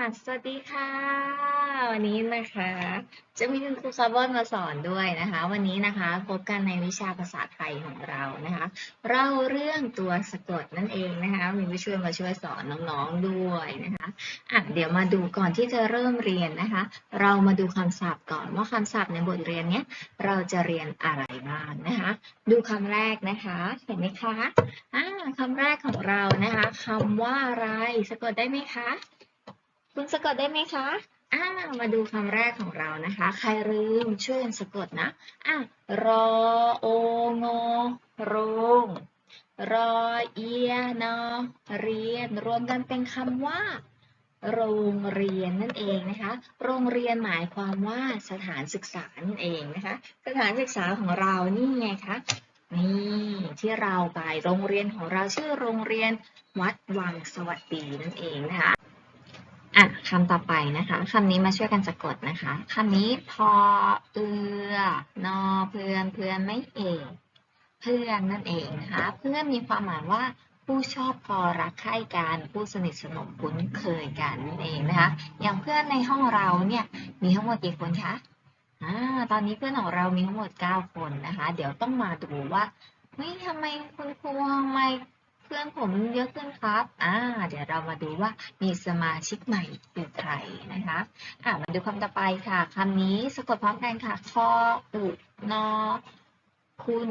สวัสดีค่ะ วันนี้นะคะ จะมีคุณครูคาบอนมาสอนด้วยนะคะ วันนี้นะคะพบกันในวิชาภาษาไทยของเรานะคะเล่าเรื่องตัวสะกดนั่นเองนะคะมีผู้ช่วยมาช่วยสอนน้องๆด้วยนะคะอะเดี๋ยวมาดูก่อนที่จะเริ่มเรียนนะคะ เรามาดูคำศัพท์ก่อนว่าคำศัพท์ในบทเรียนเนี้ยเราจะเรียนอะไรบ้างนะคะ ดูคำแรกนะคะเห็นไหมคะอ่าคำแรกของเรานะคะคำว่าอะไรสะกดได้ไหมคะ คุณสะกดได้ไหมคะอ่ามาดูคำแรกของเรานะคะ ใครลืมช่วยกันสะกดนะอะรอโองอโรงรอเอียนอเรียน รวมกันเป็นคำว่า โรงเรียนนั่นเองนะคะ โรงเรียนหมายความว่าสถานศึกษานั่นเองนะคะ สถานศึกษาของเรานี่ไงคะนี่ที่เราไปโรงเรียนของเราชื่อโรงเรียนวัดวังสวัสดีนั่นเองนะคะ อะคำต่อไปนะคะคำนี้มาช่วยกันสะกดนะคะคำนี้พอเอือนอเพื่อนเพื่อนไม่เอกเพื่อนนั่นเองนะคะเพื่อนมีความหมายว่าผู้ชอบพอรักใคร่กันผู้สนิทสนมคุ้นเคยกันนั่นเองนะคะ อย่างเพื่อนในห้องเราเนี่ยมีทั้งหมดกี่คนคะอ่าตอนนี้เพื่อนของเรามีทั้งหมด 9 คนนะคะ เดี๋ยวต้องมาดูว่าเฮ้ยทำไมคุณครูทำไม พื่อนผมเยอะขึ้นครับ อ่า เดี๋ยวเรามาดูว่ามีสมาชิกใหม่คือใครนะคะ อ่ามาดูคำต่อไปค่ะ คำนี้สะกดพร้อมกันค่ะ คออุนอคุณ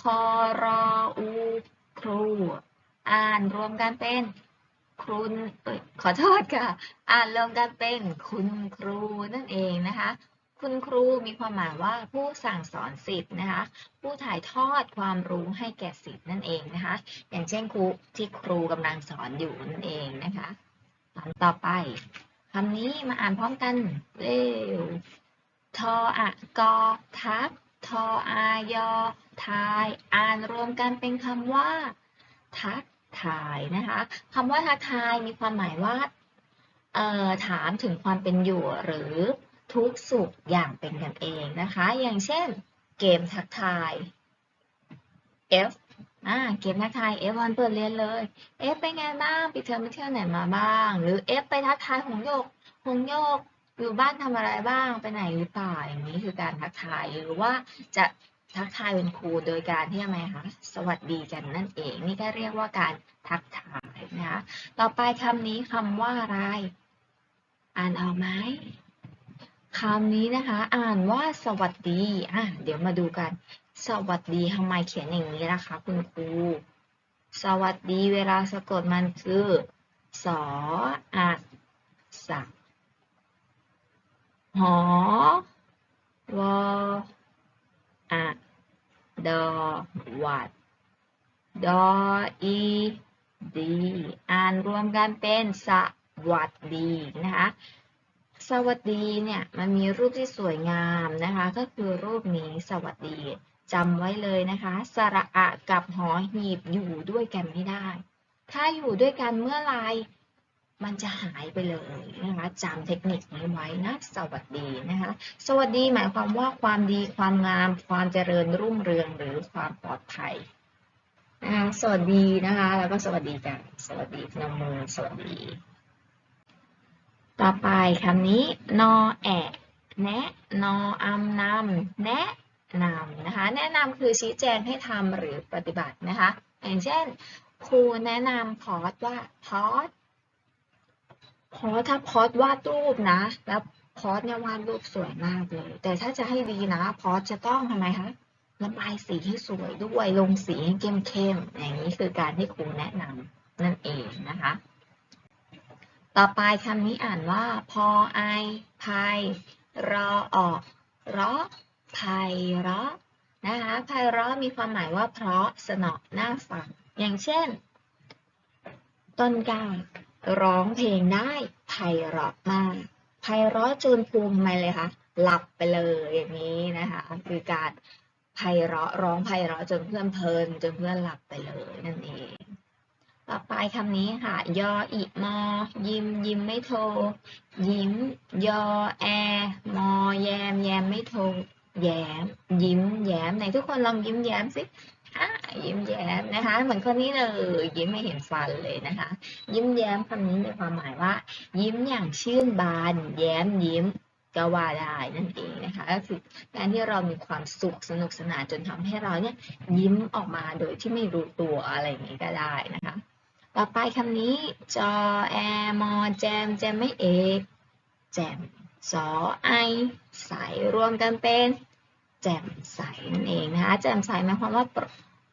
คอรออูครู อ่านรวมกันเป็นคุณขอโทษค่ะ อ่านรวมกันเป็นคุณครูนั่นเองนะคะ คุณครูมีความหมายว่าผู้สั่งสอนสิทธิ์นะคะ ผู้ถ่ายทอดความรู้ให้แก่สิทธิ์นั่นเองนะคะ อย่างเช่นครูที่ครูกำลังสอนอยู่นั่นเองนะคะคำต่อไปคำนี้มาอ่านพร้อมกันเร็วทออะกอทักทออายอทายอ่านรวมกันเป็นคำว่า ทักทายนะคะคำว่าทักทายมีความหมายว่าเอ่อถามถึงความเป็นอยู่หรือ ทุกสุขอย่างเป็นกันเองนะคะ อย่างเช่น เกมทักทาย F อ่าเกมทักทาย F วันเปิดเรียนเลย F เป็นไงบ้างปิดเทอมไปเที่ยวไหนมาบ้าง หรือ F ไปทักทายหงโยกหงโยกอยู่บ้านทำอะไรบ้างไปไหนหรือเปล่าอย่างนี้คือการทักทายหรือว่าจะทักทายเป็นครูโดยการที่ทำไมคะสวัสดีกันนั่นเอง นี่ก็เรียกว่าการทักทายนะคะต่อไปคำนี้คำว่าอะไร อ่านออกไหม คำนี้นะคะ อ่านว่าสวัสดี อะ เดี๋ยวมาดูกัน สวัสดีทำไมเขียนอย่างนี้ล่ะคะคุณครู สวัสดีเวลาสะกดมันคือ สออะสักหอวออะดอวัดดออีดี อ่านรวมกันเป็นสวัสดีนะคะ สวัสดีเนี่ยมันมีรูปที่สวยงามนะคะ ก็คือรูปนี้สวัสดีจำไว้เลยนะคะ สระอะกับหอหีบอยู่ด้วยกันไม่ได้ ถ้าอยู่ด้วยกันเมื่อไรมันจะหายไปเลยนะคะจำเทคนิคนี้ไว้นะสวัสดีนะคะ สวัสดีหมายความว่าความดีความงาม ความเจริญรุ่งเรืองหรือความปลอดภัยสวัสดีนะคะ แล้วก็สวัสดีกัน สวัสดีนำมือสวัสดี ต่อไปคำนี้ นอแอะแนะนออำนำแนะนำนะคะ แนะนำคือชี้แจงให้ทำหรือปฏิบัตินะคะ อย่างเช่น ครูแนะนำพอดว่าพอดพอดถ้าพอดวาดรูปนะ แล้วพอดเนี่ยวาดรูปสวยมากเลย แต่ถ้าจะให้ดีนะพอดจะต้องทำไมคะระบายสีให้สวยด้วยลงสีให้เข้มๆอย่างนี้คือการที่ครูแนะนำนั่นเองนะคะ ต่อไปคำนี้อ่านว่า พอไอพายรอออกเราะไพเราะนะคะไพเราะมีความหมายว่าเพราะสนอหน่าฟัง อย่างเช่น ต้นกล้าร้องเพลงได้ไพเราะมากไพเราะจนภูมิทำไมเลยคะหลับไปเลยอย่างนี้นะคะ คือการไพเราะร้องไพเราะจนเพื่อนเพลินจนเพื่อนหลับไปเลยนั่นเอง ต่อไปคำนี้ค่ะ ยออิมอ ยิม ยิมไม่โทร ยิ้ม ยอแอ มอ แยม แยมไม่โทร แยม ยิ้ม แยมไหนทุกคนลองยิ้มแยมสิอะยิ้มแย้มนะคะ เหมือนคนนี้เลยยิ้มไม่เห็นฟันเลยนะคะ ยิ้มแย้มคำนี้มีความหมายว่า ยิ้มอย่างชื่นบาน แย้มยิ้มก็ว่าได้นั่นเองนะคะก็คือการที่เรามีความสุขสนุกสนานจนทำให้เราเนี่ยยิ้มออกมาโดยที่ไม่รู้ตัวอะไรอย่างนี้ก็ได้นะคะ ต่อไปคำนี้จอแอมอแจมแจมไม่เอกแจมสอไอใสรวมกันเป็นแจ่มใสนั่นเองนะคะแจ่มใสหมายความว่า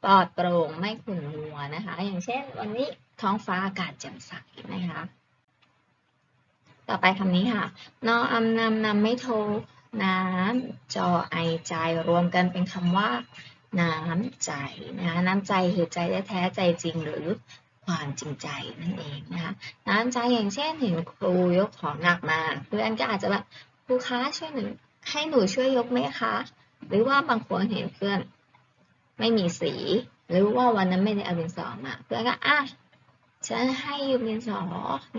ปลอดโปร่งไม่ขุ่นมัวนะคะ อย่างเช่น วันนี้ท้องฟ้าอากาศแจ่มใสนะคะ ต่อไปคำนี้ค่ะนออำนำนำไม่โทน้ำจอไอใจรวมกันเป็นคำว่าน้ำใจนะคะน้ำใจคือใจแท้ๆใจจริงหรือ ความจริงใจนั่นเองนะคะน้ำใจอย่างเช่นเห็นครูยกของหนักมาเพื่อนก็อาจจะแบบครูคะช่วยหนูให้หนูช่วยยกไหมคะ หรือว่าบางคนเห็นเพื่อนไม่มีสี หรือว่าวันนั้นไม่ได้เอาดินสอมาเพื่อนก็อะฉันให้ยืมดินสอ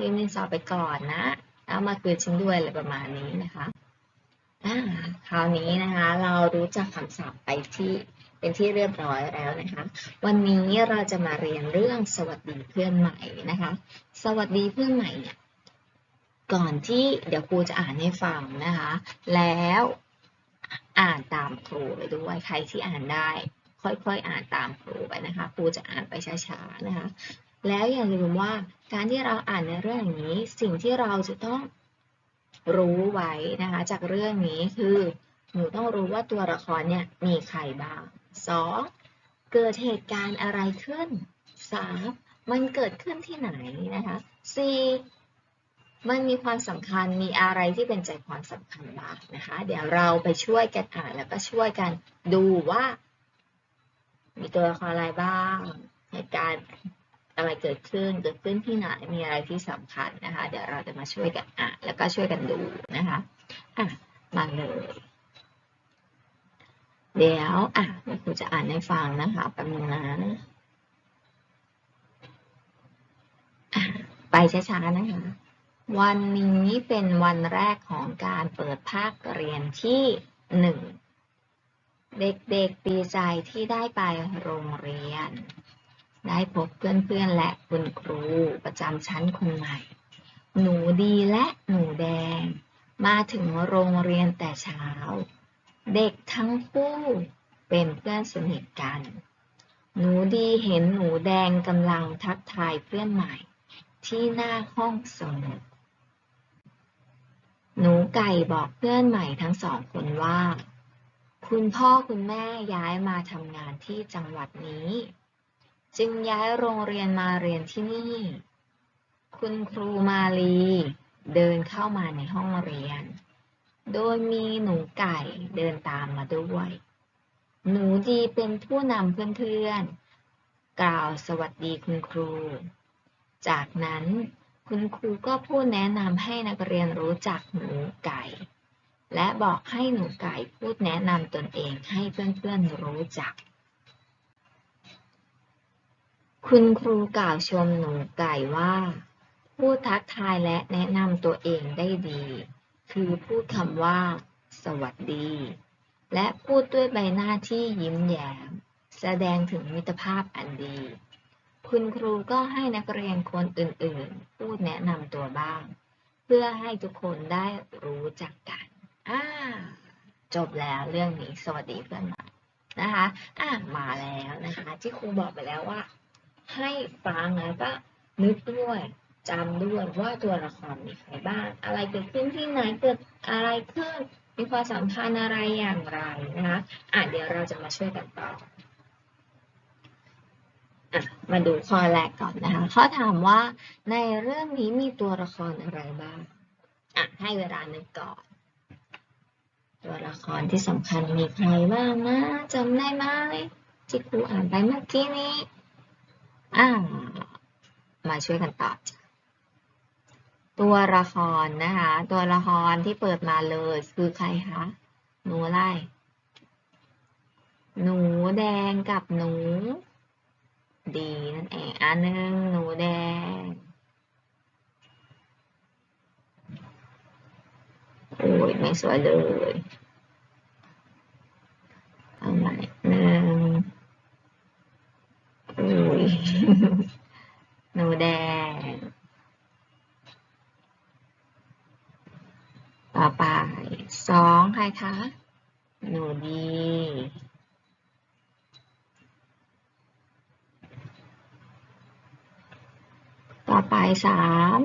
ยืมดินสอไปก่อนนะเอามาคืนฉันด้วยอะไรประมาณนี้นะคะอ่าคราวนี้นะคะ เรารู้จักคำศัพท์ไปที่ เป็นที่เรียบร้อยแล้วนะคะ วันนี้เราจะมาเรียนเรื่องสวัสดีเพื่อนใหม่นะคะ สวัสดีเพื่อนใหม่เนี่ยก่อนที่เดี๋ยวครูจะอ่านให้ฟังนะคะ แล้วอ่านตามครูไปด้วยใครที่อ่านได้ ค่อยๆอ่านตามครูไปนะคะครูจะอ่านไปช้าๆนะคะ แล้วอย่าลืมว่าการที่เราอ่านในเรื่องอย่างนี้สิ่งที่เราจะต้องรู้ไว้นะคะ จากเรื่องนี้คือหนูต้องรู้ว่าตัวละครเนี่ยมีใครบ้าง สองเกิดเหตุการณ์อะไรขึ้นสามมันเกิดขึ้นที่ไหนนะคะสี่มันมีความสำคัญมีอะไรที่เป็นใจความสำคัญบ้างนะคะ เดี๋ยวเราไปช่วยกันอ่านแล้วก็ช่วยกันดูว่า มีตัวละครอะไรบ้าง เหตุการณ์อะไรเกิดขึ้น เกิดขึ้นที่ไหน มีอะไรที่สำคัญนะคะ เดี๋ยวเราจะมาช่วยกันอ่านแล้วก็ช่วยกันดูนะคะ อะ มาเลย เดี๋ยวอะครูจะอ่านให้ฟังนะคะแป๊บนึงนะไปช้าๆนะคะ วันนี้เป็นวันแรกของการเปิดภาคเรียนที่หนึ่ง เด็กๆดีใจที่ได้ไปโรงเรียน ได้พบเพื่อนๆและคุณครูประจำชั้นคนใหม่ หนูดีและหนูแดง มาถึงโรงเรียนแต่เช้า เด็กทั้งคู่เป็นเพื่อนสนิทกัน หนูดีเห็นหนูแดงกำลังทักทายเพื่อนใหม่ ที่หน้าห้องสมุด หนูไก่บอกเพื่อนใหม่ทั้งสองคนว่า คุณพ่อคุณแม่ย้ายมาทำงานที่จังหวัดนี้ จึงย้ายโรงเรียนมาเรียนที่นี่ คุณครูมาลีเดินเข้ามาในห้องเรียน โดยมีหนูไก่เดินตามมาด้วย หนูดีเป็นผู้นำเพื่อนๆ กล่าวสวัสดีคุณครู จากนั้นคุณครูก็พูดแนะนำให้นักเรียนรู้จักหนูไก่ และบอกให้หนูไก่พูดแนะนำตนเองให้เพื่อนๆรู้จัก คุณครูกล่าวชมหนูไก่ว่า พูดทักทายและแนะนำตัวเองได้ดี คือพูดคำว่า สวัสดี และพูดด้วยใบหน้าที่ยิ้มแย้ม แสดงถึงมิตรภาพอันดี คุณครูก็ให้นักเรียนคนอื่นๆ พูดแนะนำตัวบ้าง เพื่อให้ทุกคนได้รู้จักกันอ่าจบแล้วเรื่องนี้สวัสดีเพื่อนใหม่นะคะอ่ามาแล้วนะคะ ที่ครูบอกไปแล้วว่า ให้ฟังแล้วก็นึกด้วย จำด้วยว่าตัวละครมีใครบ้าง อะไรเกิดขึ้นที่ไหนเกิดอะไรขึ้น มีความสำคัญอะไรอย่างไรนะคะอะเดี๋ยวเราจะมาช่วยกันต่อมาดูข้อแรกก่อนนะคะเขาถามว่าในเรื่องนี้มีตัวละครอะไรบ้างอะให้เวลานึกก่อน ตัวละครที่สำคัญมีใครบ้างนะจำได้ไหมที่ครูอ่านไปเมื่อกี้นี้อ่ามาช่วยกันตอบจ้ะ ตัวละครนะคะ ตัวละครที่เปิดมาเลยคือใครคะหนูอะไร หนูแดงกับหนู ดีนั่นเองอันหนึ่งหนูแดงโอ้ยไม่สวยเลยเอาใหม่หนึ่ง ต่อไปสองใครคะ หนูดี ต่อไปสาม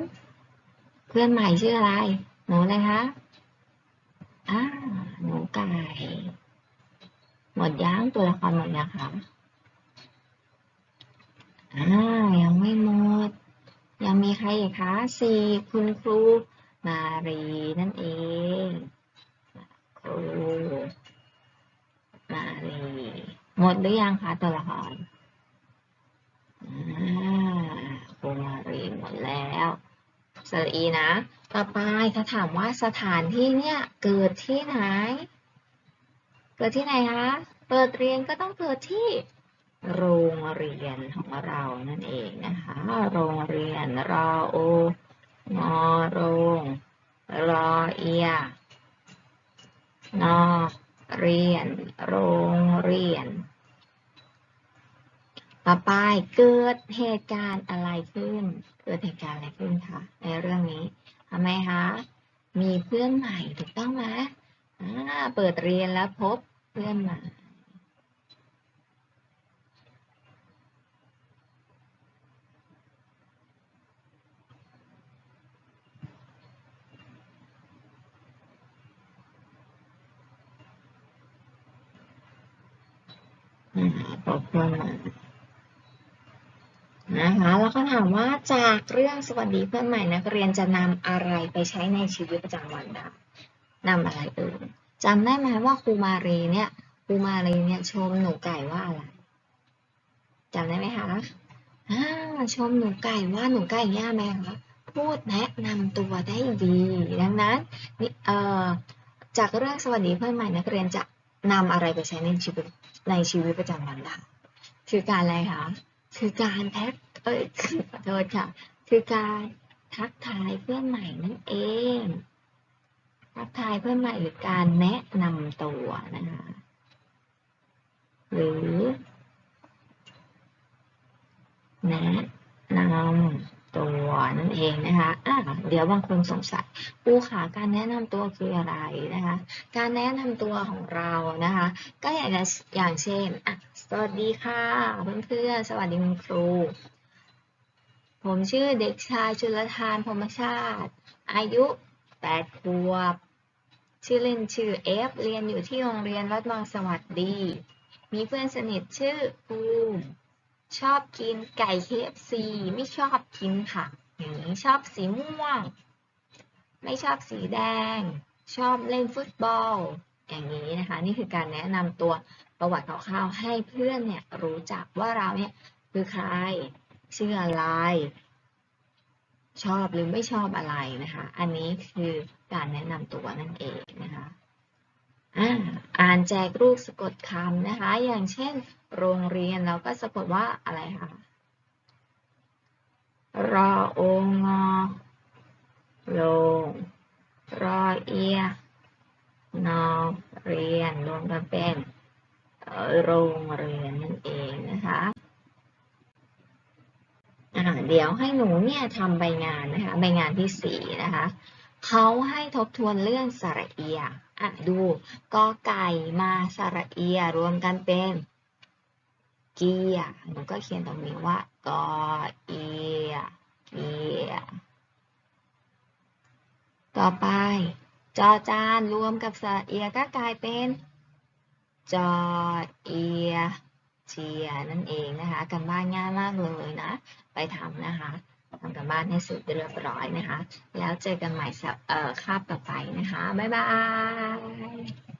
เพื่อนใหม่ชื่ออะไร หนูเลยคะอ่าหนูไก่ หมดยังตัวละครหมดยังคะอ่ายังไม่หมด ยังมีใครอีกคะสี่คุณครูมารีนั่นเอง ครูมารีหมดหรือยังคะตัวละครอ่าครูมารีหมดแล้วสระอีนะ ต่อไปถ้าถามว่าสถานที่เนี่ยเกิดที่ไหน เกิดที่ไหนคะ เปิดเรียนก็ต้องเกิดที่โรงเรียนของเรานั่นเองนะคะ โรงเรียนรอโองอโรงรอเอีย นอกเรียน โรงเรียน ต่อไปเกิดเหตุการณ์อะไรขึ้น เกิดเหตุการณ์อะไรขึ้นคะในเรื่องนี้ทำไมคะมีเพื่อนใหม่ถูกต้องไหมเปิดเรียนแล้วพบเพื่อนใหม่ นะคะพบเพื่อนใหม่นะคะแล้วก็ถามว่าจากเรื่องสวัสดีเพื่อนใหม่นักเรียนจะนำอะไรไปใช้ในชีวิตประจำวันได้นำอะไรเอ่ยจำได้ไหมว่าครูมารีเนี่ยครูมารีเนี่ยชมหนูไก่ว่าอะไรจำได้ไหมคะอ่าชมหนูไก่ว่าหนูไก่ย่าแม่คะพูดแนะนำตัวได้ดี ดังนั้นนี่เอ่อจากเรื่องสวัสดีเพื่อนใหม่นักเรียนจะ นำอะไรไปใช้ในชีวิตในชีวิตประจำวันได้คือการอะไรคะคือการแท็กเอ้ยขอโทษค่ะ คือการทักทายเพื่อนใหม่นั่นเองทักทายเพื่อนใหม่หรือการแนะนำตัวนะคะหรือ แนะนำ ตัวนั่นเองนะคะอะเดี๋ยวบางคนสงสัยปูขาการแนะนำตัวคืออะไรนะคะ การแนะนำตัวของเรานะคะ ก็อย่างอย่างเช่นอะสวัสดีค่ะเพื่อนๆสวัสดีคุณครู ผมชื่อเด็กชายชุลทานพรมชาติ อายุ8ขวบ ชื่อเล่นชื่อเอฟ เรียนอยู่ที่โรงเรียนรัตนองสวัสดี มีเพื่อนสนิทชื่อภูมิ ชอบกินไก่ KFC ไม่ชอบกินผักอย่างนี้ชอบสีม่วง ไม่ชอบสีแดง ชอบเล่นฟุตบอล อย่างนี้นะคะ นี่คือการแนะนำตัวประวัติคร่าวๆให้เพื่อนเนี่ยรู้จักว่าเราเนี่ยคือใครชื่ออะไร ชอบหรือไม่ชอบอะไรนะคะ อันนี้คือการแนะนำตัวนั่นเองนะคะ อ่านแจกรูปสะกดคำนะคะ อย่างเช่น โรงเรียนเราก็สะกดว่าอะไรคะรอโองอโรงรอเอียนอเรียนรวมกันเป็นโรงเรียนนั่นเองนะคะเดี๋ยวให้หนูเนี่ยทำใบงานนะคะ ใบงานที่สี่นะคะ เขาให้ทบทวนเรื่องสระเอีย อะดูกอไก่มาสระเอียรวมกันเป็นเกียหนูก็เขียนตรงนี้ว่ากอเอียเกียต่อไป จอจานรวมกับสระเอียก็กลายเป็นจอเอียเชียนั่นเองนะคะกันบ้านง่ายมากเลยนะ ไปทำนะคะ ทำกันบ้านให้เสร็จเรียบร้อยนะคะ แล้วเจอกันใหม่สัปเอ่อคาบต่อไปนะคะ บ๊ายบาย